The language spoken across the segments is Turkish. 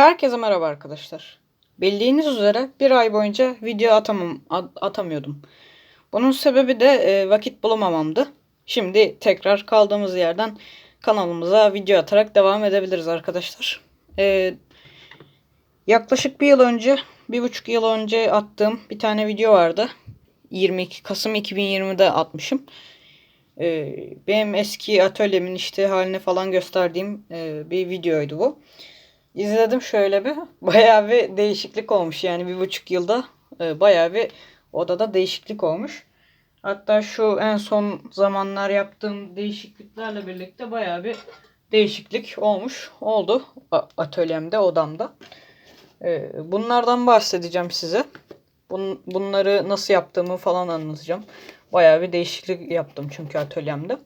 Herkese merhaba arkadaşlar. Bildiğiniz üzere bir ay boyunca video atamam, at- atamıyordum. Bunun sebebi de e, vakit bulamamamdı. Şimdi tekrar kaldığımız yerden kanalımıza video atarak devam edebiliriz arkadaşlar. E, yaklaşık bir yıl önce, bir buçuk yıl önce attığım bir tane video vardı. 22 Kasım 2020'de atmışım. E, benim eski atölyemin işte halini falan gösterdiğim e, bir videoydu bu. İzledim şöyle bir. Bayağı bir değişiklik olmuş. Yani bir buçuk yılda e, bayağı bir odada değişiklik olmuş. Hatta şu en son zamanlar yaptığım değişikliklerle birlikte bayağı bir değişiklik olmuş. Oldu atölyemde, odamda. E, bunlardan bahsedeceğim size. Bun, bunları nasıl yaptığımı falan anlatacağım. Bayağı bir değişiklik yaptım çünkü atölyemde.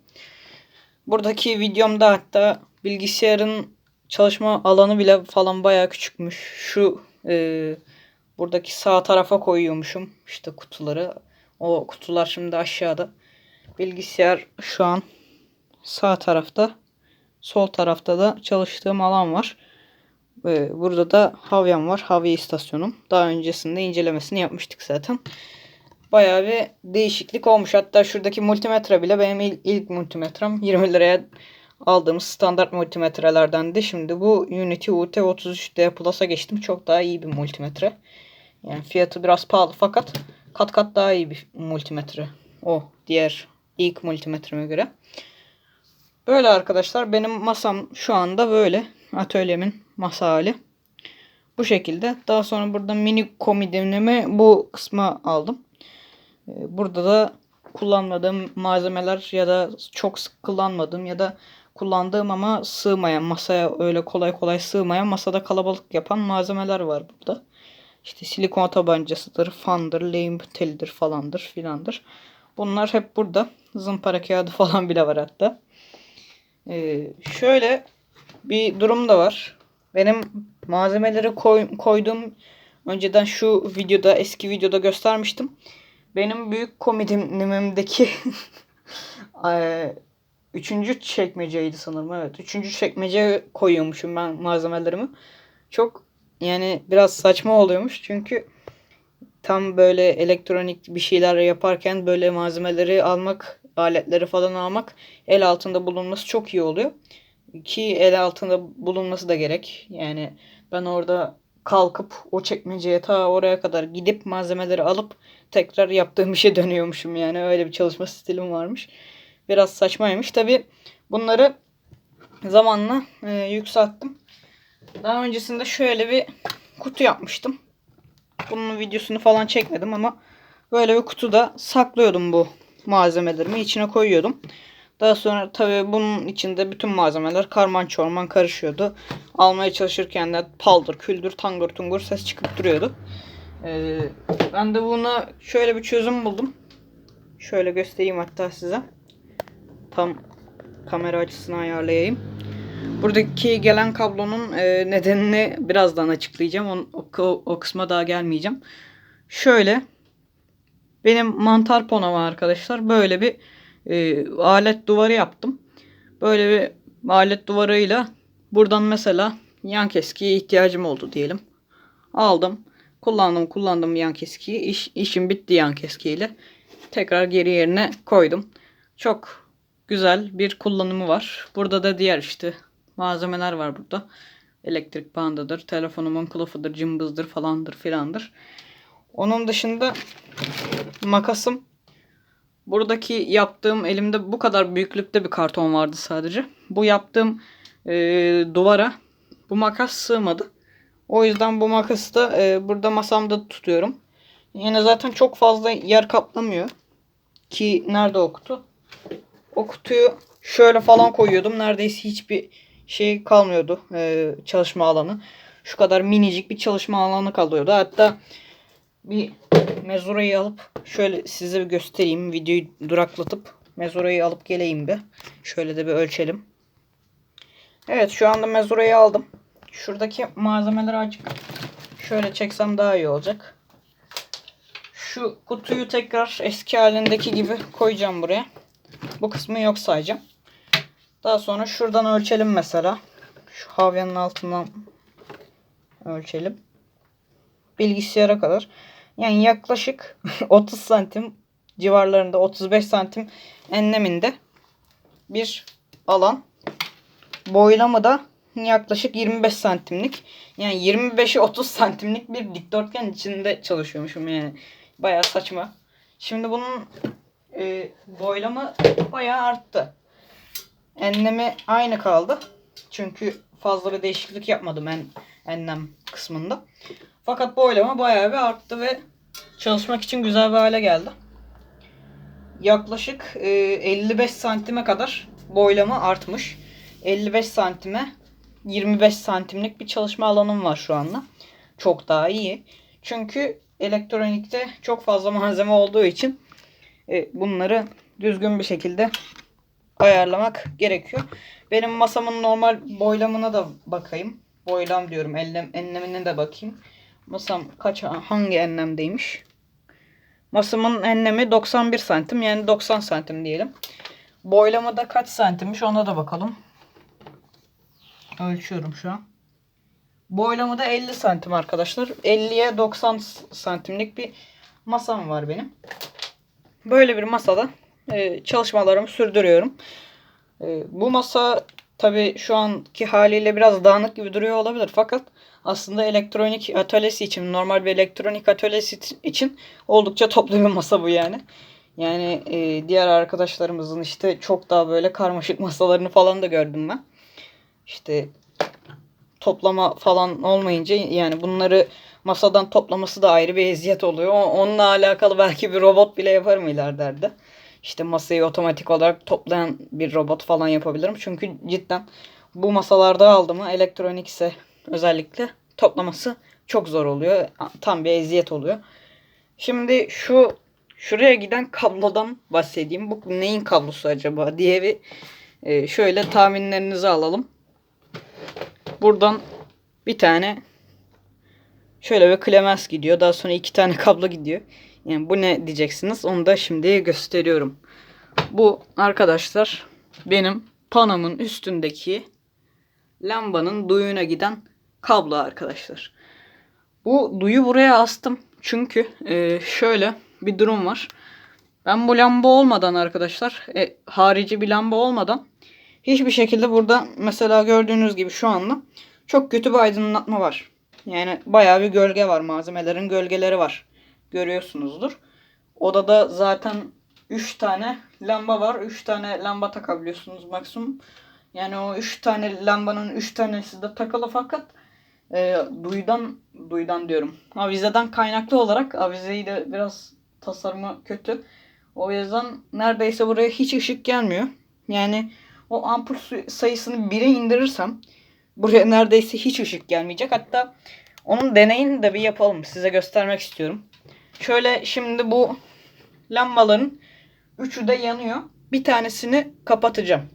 Buradaki videomda hatta bilgisayarın çalışma alanı bile falan bayağı küçükmüş. Şu e, buradaki sağ tarafa koyuyormuşum işte kutuları. O kutular şimdi aşağıda. Bilgisayar şu an sağ tarafta. Sol tarafta da çalıştığım alan var. E, burada da havyam var. Havya istasyonum. Daha öncesinde incelemesini yapmıştık zaten. Bayağı bir değişiklik olmuş. Hatta şuradaki multimetre bile benim ilk, ilk multimetrem 20 liraya aldığımız standart multimetrelerdendi. Şimdi bu Unity UT33D Plus'a geçtim. Çok daha iyi bir multimetre. Yani fiyatı biraz pahalı fakat kat kat daha iyi bir multimetre. O diğer ilk multimetreme göre. Böyle arkadaşlar benim masam şu anda böyle. Atölyemin masa hali. Bu şekilde. Daha sonra burada mini komodinimi bu kısma aldım. Ee, Burada da kullanmadığım malzemeler ya da çok sık kullanmadığım ya da kullandığım ama sığmayan masaya öyle kolay kolay sığmayan masada kalabalık yapan malzemeler var burada. İşte silikon tabancasıdır, fandır, lehim telidir falandır filandır. Bunlar hep burada. Zımpara kağıdı falan bile var hatta. Ee, şöyle bir durum da var. Benim malzemeleri koy, koyduğum önceden şu videoda eski videoda göstermiştim. Benim büyük komodinimdeki eee, üçüncü çekmeceydi sanırım. Evet. Üçüncü çekmece koyuyormuşum ben malzemelerimi. Çok yani biraz saçma oluyormuş. Çünkü tam böyle elektronik bir şeyler yaparken böyle malzemeleri almak, aletleri falan almak el altında bulunması çok iyi oluyor. Ki el altında bulunması da gerek. Yani ben orada kalkıp o çekmeceye ta oraya kadar gidip malzemeleri alıp tekrar yaptığım işe dönüyormuşum yani öyle bir çalışma stilim varmış. Biraz saçmaymış. Tabi bunları zamanla e, yükselttim. Daha öncesinde şöyle bir kutu yapmıştım. Bunun videosunu falan çekmedim ama böyle bir kutuda saklıyordum bu malzemelerimi. içine koyuyordum. Daha sonra tabii bunun içinde bütün malzemeler karman çorman karışıyordu. Almaya çalışırken de paldır, küldür, tangur tungur ses çıkıp duruyordu. Ee, ben de buna şöyle bir çözüm buldum. Şöyle göstereyim hatta size. Tam kamera açısını ayarlayayım. Buradaki gelen kablonun e, nedenini birazdan açıklayacağım. O, o, o kısma daha gelmeyeceğim. Şöyle benim mantar pona var arkadaşlar. Böyle bir e, alet duvarı yaptım. Böyle bir alet duvarıyla buradan mesela yan keskiye ihtiyacım oldu diyelim. Aldım. Kullandım kullandım yan keskiyi. İş, işim bitti yan keskiyle. Tekrar geri yerine koydum. Çok güzel bir kullanımı var. Burada da diğer işte malzemeler var burada. Elektrik bandıdır, telefonumun kılıfıdır, cımbızdır falandır filandır. Onun dışında makasım Buradaki yaptığım elimde bu kadar büyüklükte bir karton vardı sadece. Bu yaptığım e, duvara bu makas sığmadı. O yüzden bu makası da e, burada masamda tutuyorum. Yine zaten çok fazla yer kaplamıyor. Ki nerede o kutu? O kutuyu şöyle falan koyuyordum. Neredeyse hiçbir şey kalmıyordu e, çalışma alanı. Şu kadar minicik bir çalışma alanı kalıyordu. Hatta bir mezurayı alıp şöyle size bir göstereyim. Videoyu duraklatıp mezurayı alıp geleyim bir. Şöyle de bir ölçelim. Evet şu anda mezurayı aldım. Şuradaki malzemeleri açık. Şöyle çeksem daha iyi olacak. Şu kutuyu tekrar eski halindeki gibi koyacağım buraya. Bu kısmı yok sayacağım. Daha sonra şuradan ölçelim mesela. Şu havyanın altından ölçelim. Bilgisayara kadar. Yani yaklaşık 30 santim civarlarında 35 santim enleminde bir alan. Boylamı da yaklaşık 25 santimlik. Yani 25'i 30 santimlik bir dikdörtgen içinde çalışıyormuşum yani. Bayağı saçma. Şimdi bunun e, boylamı bayağı arttı. Enlemi aynı kaldı. Çünkü fazla bir değişiklik yapmadım en enlem kısmında. Fakat boylama bayağı bir arttı ve çalışmak için güzel bir hale geldi. Yaklaşık e, 55 santime kadar boylama artmış. 55 santime 25 santimlik bir çalışma alanım var şu anda. Çok daha iyi. Çünkü elektronikte çok fazla malzeme olduğu için e, bunları düzgün bir şekilde ayarlamak gerekiyor. Benim masamın normal boylamına da bakayım. Boylam diyorum. Enlem, enlemine de bakayım. Masam kaç hangi enlemdeymiş? Masamın enlemi 91 santim yani 90 santim diyelim. Boylama da kaç santimmiş ona da bakalım. Ölçüyorum şu an. Boylamı da 50 santim arkadaşlar. 50'ye 90 santimlik bir masam var benim. Böyle bir masada e, çalışmalarımı sürdürüyorum. E, bu masa tabi şu anki haliyle biraz dağınık gibi duruyor olabilir. Fakat aslında elektronik atölyesi için, normal bir elektronik atölyesi için oldukça toplu bir masa bu yani. Yani e, diğer arkadaşlarımızın işte çok daha böyle karmaşık masalarını falan da gördüm ben. İşte toplama falan olmayınca yani bunları masadan toplaması da ayrı bir eziyet oluyor. Onunla alakalı belki bir robot bile yaparım ileride. İşte masayı otomatik olarak toplayan bir robot falan yapabilirim. Çünkü cidden bu masalarda aldım elektronikse özellikle toplaması çok zor oluyor. Tam bir eziyet oluyor. Şimdi şu şuraya giden kablodan bahsedeyim. Bu neyin kablosu acaba diye bir e, şöyle tahminlerinizi alalım. Buradan bir tane şöyle bir klemens gidiyor. Daha sonra iki tane kablo gidiyor. Yani bu ne diyeceksiniz? Onu da şimdi gösteriyorum. Bu arkadaşlar benim panomun üstündeki lambanın duyuna giden kablo arkadaşlar. Bu duyu buraya astım. Çünkü e, şöyle bir durum var. Ben bu lamba olmadan arkadaşlar e, harici bir lamba olmadan hiçbir şekilde burada mesela gördüğünüz gibi şu anda çok kötü bir aydınlatma var. Yani bayağı bir gölge var. Malzemelerin gölgeleri var. Görüyorsunuzdur. Odada zaten 3 tane lamba var. 3 tane lamba takabiliyorsunuz maksimum. Yani o 3 tane lambanın 3 tanesi de takılı fakat e, duydan duydan diyorum. Avizeden kaynaklı olarak avizeyi de biraz tasarımı kötü. O yüzden neredeyse buraya hiç ışık gelmiyor. Yani o ampul sayısını 1'e indirirsem buraya neredeyse hiç ışık gelmeyecek. Hatta onun deneyini de bir yapalım. Size göstermek istiyorum. Şöyle şimdi bu lambaların üçü de yanıyor. Bir tanesini kapatacağım.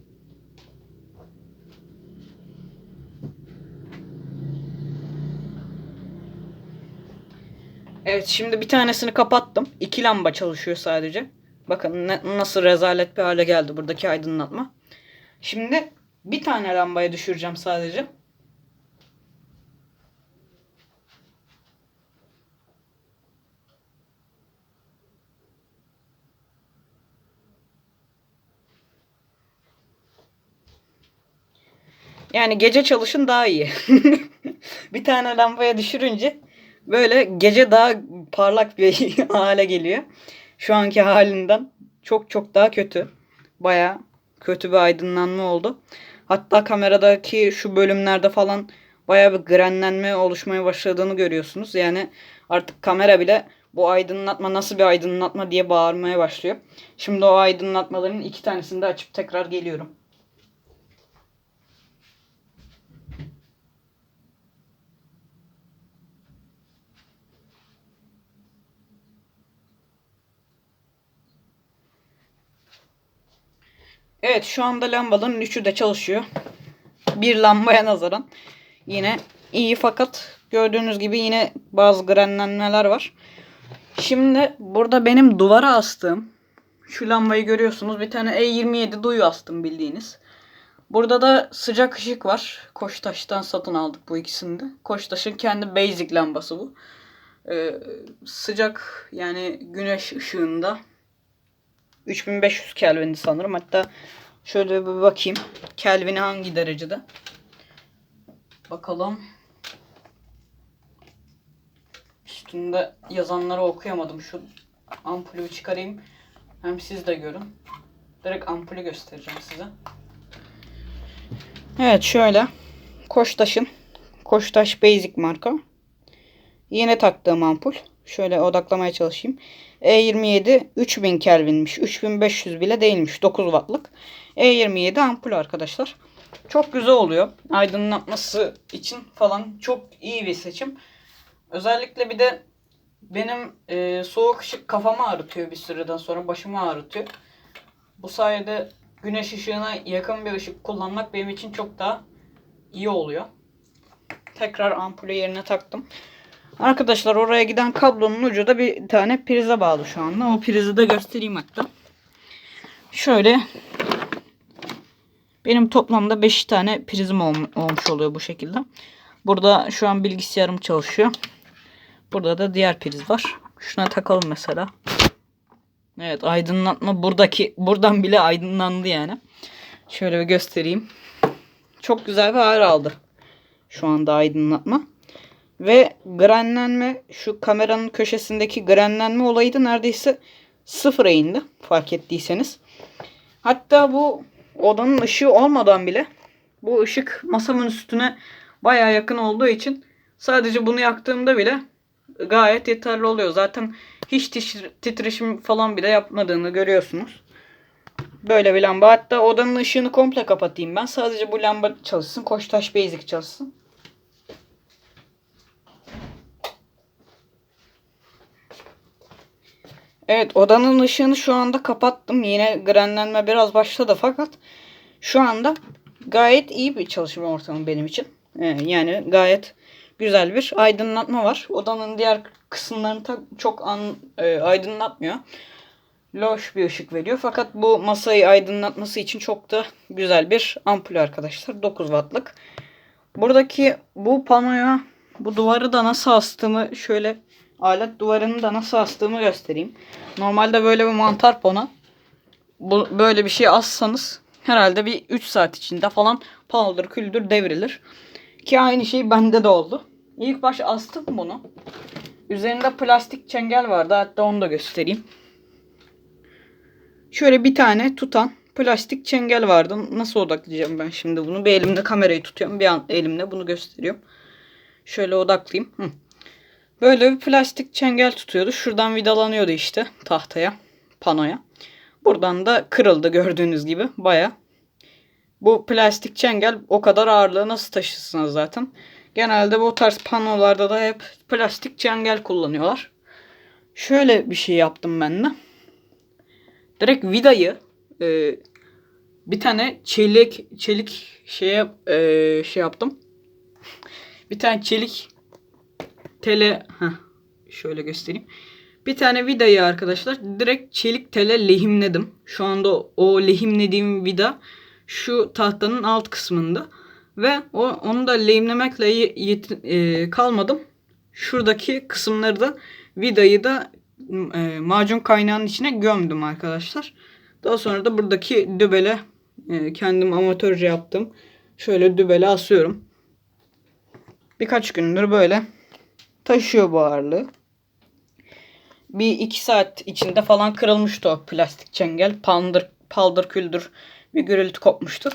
Evet şimdi bir tanesini kapattım. İki lamba çalışıyor sadece. Bakın ne, nasıl rezalet bir hale geldi buradaki aydınlatma. Şimdi bir tane lambaya düşüreceğim sadece. Yani gece çalışın daha iyi. bir tane lambaya düşürünce böyle gece daha parlak bir hale geliyor. Şu anki halinden çok çok daha kötü. Baya kötü bir aydınlanma oldu. Hatta kameradaki şu bölümlerde falan baya bir grenlenme oluşmaya başladığını görüyorsunuz. Yani artık kamera bile bu aydınlatma nasıl bir aydınlatma diye bağırmaya başlıyor. Şimdi o aydınlatmaların iki tanesini de açıp tekrar geliyorum. Evet şu anda lambaların üçü de çalışıyor. Bir lambaya nazaran yine iyi fakat gördüğünüz gibi yine bazı grenlenmeler var. Şimdi burada benim duvara astığım şu lambayı görüyorsunuz. Bir tane E27 duyu astım bildiğiniz. Burada da sıcak ışık var. Koçtaş'tan satın aldık bu ikisini de. Koçtaş'ın kendi basic lambası bu. Ee, sıcak yani güneş ışığında 3500 Kelvin'di sanırım. Hatta şöyle bir bakayım. Kelvin'i hangi derecede? Bakalım. Üstünde yazanları okuyamadım. Şu ampulü çıkarayım. Hem siz de görün. Direkt ampulü göstereceğim size. Evet şöyle. Koçtaş'ın Koçtaş Basic marka. Yine taktığım ampul. Şöyle odaklamaya çalışayım. E27 3000 Kelvin'miş. 3500 bile değilmiş. 9 wattlık. E27 ampul arkadaşlar. Çok güzel oluyor. Aydınlatması için falan çok iyi bir seçim. Özellikle bir de benim e, soğuk ışık kafamı ağrıtıyor bir süreden sonra başımı ağrıtıyor. Bu sayede güneş ışığına yakın bir ışık kullanmak benim için çok daha iyi oluyor. Tekrar ampulü yerine taktım. Arkadaşlar oraya giden kablonun ucu da bir tane prize bağlı şu anda. O prizi de göstereyim hatta. Şöyle benim toplamda 5 tane prizim ol- olmuş oluyor bu şekilde. Burada şu an bilgisayarım çalışıyor. Burada da diğer priz var. Şuna takalım mesela. Evet aydınlatma buradaki buradan bile aydınlandı yani. Şöyle bir göstereyim. Çok güzel bir hal aldı. Şu anda aydınlatma. Ve grenlenme şu kameranın köşesindeki grenlenme olayı da neredeyse sıfıra indi fark ettiyseniz. Hatta bu odanın ışığı olmadan bile bu ışık masamın üstüne baya yakın olduğu için sadece bunu yaktığımda bile gayet yeterli oluyor. Zaten hiç titreşim falan bile yapmadığını görüyorsunuz. Böyle bir lamba. Hatta odanın ışığını komple kapatayım ben. Sadece bu lamba çalışsın. Koçtaş Basic çalışsın. Evet odanın ışığını şu anda kapattım. Yine grenlenme biraz başladı fakat şu anda gayet iyi bir çalışma ortamı benim için. Ee, yani gayet güzel bir aydınlatma var. Odanın diğer kısımlarını çok an, e, aydınlatmıyor. Loş bir ışık veriyor. Fakat bu masayı aydınlatması için çok da güzel bir ampul arkadaşlar. 9 wattlık. Buradaki bu panoya bu duvarı da nasıl astığımı şöyle alet duvarını da nasıl astığımı göstereyim. Normalde böyle bir mantar pano. Bu, böyle bir şey assanız herhalde bir 3 saat içinde falan paldır küldür devrilir. Ki aynı şey bende de oldu. İlk baş astım bunu. Üzerinde plastik çengel vardı. Hatta onu da göstereyim. Şöyle bir tane tutan plastik çengel vardı. Nasıl odaklayacağım ben şimdi bunu? Bir elimde kamerayı tutuyorum. Bir elimde bunu gösteriyorum. Şöyle odaklayayım. Hı. Böyle bir plastik çengel tutuyordu. Şuradan vidalanıyordu işte tahtaya, panoya. Buradan da kırıldı gördüğünüz gibi baya. Bu plastik çengel o kadar ağırlığı nasıl taşısınız zaten. Genelde bu tarz panolarda da hep plastik çengel kullanıyorlar. Şöyle bir şey yaptım ben de. Direkt vidayı e, bir tane çelik çelik şeye e, şey yaptım. Bir tane çelik tele heh, şöyle göstereyim. Bir tane vidayı arkadaşlar direkt çelik tele lehimledim. Şu anda o lehimlediğim vida şu tahtanın alt kısmında. Ve o, onu da lehimlemekle ye- yet- e, kalmadım. Şuradaki kısımları da vidayı da e, macun kaynağının içine gömdüm arkadaşlar. Daha sonra da buradaki dübele e, kendim amatörce yaptım. Şöyle dübele asıyorum. Birkaç gündür böyle taşıyor bu ağırlığı. Bir iki saat içinde falan kırılmıştı o plastik çengel. Paldır, paldır küldür bir gürültü kopmuştu.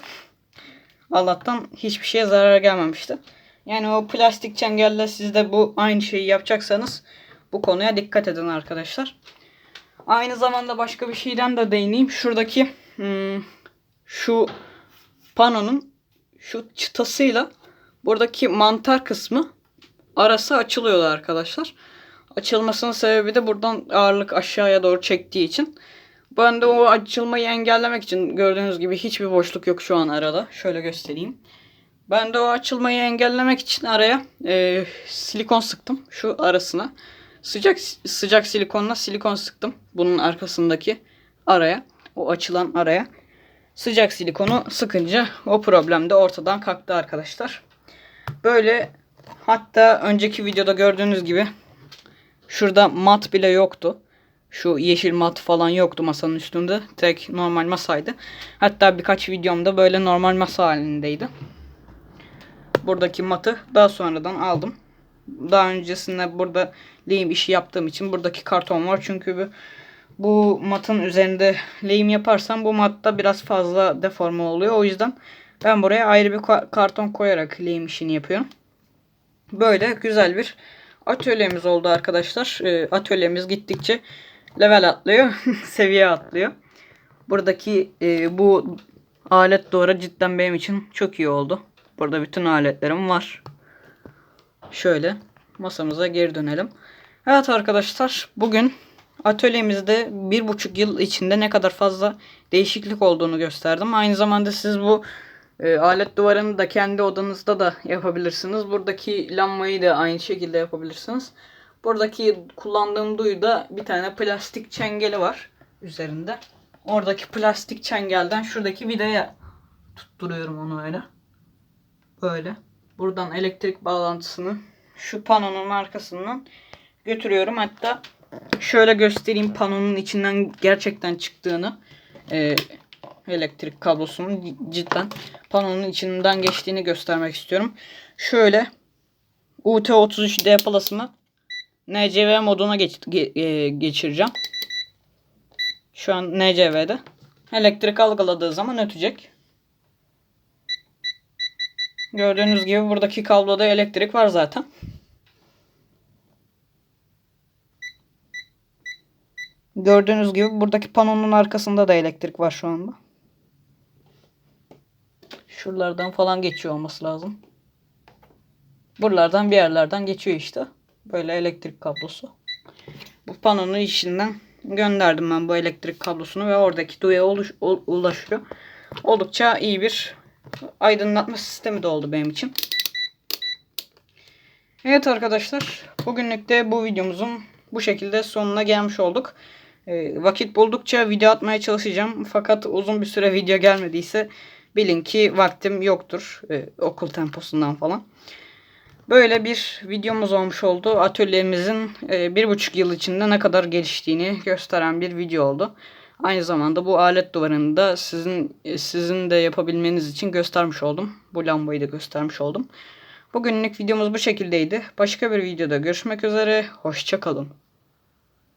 Allah'tan hiçbir şeye zarar gelmemişti. Yani o plastik çengelle siz de bu aynı şeyi yapacaksanız bu konuya dikkat edin arkadaşlar. Aynı zamanda başka bir şeyden de değineyim. Şuradaki hmm, şu panonun şu çıtasıyla buradaki mantar kısmı arası açılıyordu arkadaşlar. Açılmasının sebebi de buradan ağırlık aşağıya doğru çektiği için. Ben de o açılmayı engellemek için gördüğünüz gibi hiçbir boşluk yok şu an arada. Şöyle göstereyim. Ben de o açılmayı engellemek için araya e, silikon sıktım şu arasına. Sıcak sıcak silikonla silikon sıktım bunun arkasındaki araya. O açılan araya. sıcak silikonu sıkınca o problem de ortadan kalktı arkadaşlar. Böyle hatta önceki videoda gördüğünüz gibi şurada mat bile yoktu. Şu yeşil mat falan yoktu masanın üstünde. Tek normal masaydı. Hatta birkaç videomda böyle normal masa halindeydi. Buradaki matı daha sonradan aldım. Daha öncesinde burada lehim işi yaptığım için buradaki karton var. Çünkü bu, bu matın üzerinde lehim yaparsam bu matta biraz fazla deforme oluyor. O yüzden ben buraya ayrı bir ka- karton koyarak lehim işini yapıyorum. Böyle güzel bir atölyemiz oldu arkadaşlar. Ee, atölyemiz gittikçe level atlıyor, seviye atlıyor. Buradaki e, bu alet doğru cidden benim için çok iyi oldu. Burada bütün aletlerim var. Şöyle masamıza geri dönelim. Evet arkadaşlar bugün atölyemizde bir buçuk yıl içinde ne kadar fazla değişiklik olduğunu gösterdim. Aynı zamanda siz bu e, alet duvarını da kendi odanızda da yapabilirsiniz. Buradaki lambayı da aynı şekilde yapabilirsiniz. Buradaki kullandığım duyuda bir tane plastik çengeli var üzerinde. Oradaki plastik çengelden şuradaki vidaya tutturuyorum onu öyle. Böyle. Buradan elektrik bağlantısını şu panonun arkasından götürüyorum. Hatta şöyle göstereyim panonun içinden gerçekten çıktığını. Ee, elektrik kablosunun cidden panonun içinden geçtiğini göstermek istiyorum. Şöyle UT33D Plus'ımı NCV moduna geç, ge- e, geçireceğim. Şu an NCV'de. Elektrik algıladığı zaman ötecek. Gördüğünüz gibi buradaki kabloda elektrik var zaten. Gördüğünüz gibi buradaki panonun arkasında da elektrik var şu anda. Şuralardan falan geçiyor olması lazım. Buralardan bir yerlerden geçiyor işte. Böyle elektrik kablosu. Bu panonun içinden gönderdim ben bu elektrik kablosunu ve oradaki duya oluş- ol- ulaşıyor. Oldukça iyi bir aydınlatma sistemi de oldu benim için. Evet arkadaşlar bugünlük de bu videomuzun bu şekilde sonuna gelmiş olduk. Ee, vakit buldukça video atmaya çalışacağım. Fakat uzun bir süre video gelmediyse bilin ki vaktim yoktur. Ee, okul temposundan falan. Böyle bir videomuz olmuş oldu. Atölyemizin e, bir buçuk yıl içinde ne kadar geliştiğini gösteren bir video oldu. Aynı zamanda bu alet duvarını da sizin e, sizin de yapabilmeniz için göstermiş oldum. Bu lambayı da göstermiş oldum. Bugünlük videomuz bu şekildeydi. Başka bir videoda görüşmek üzere. Hoşçakalın.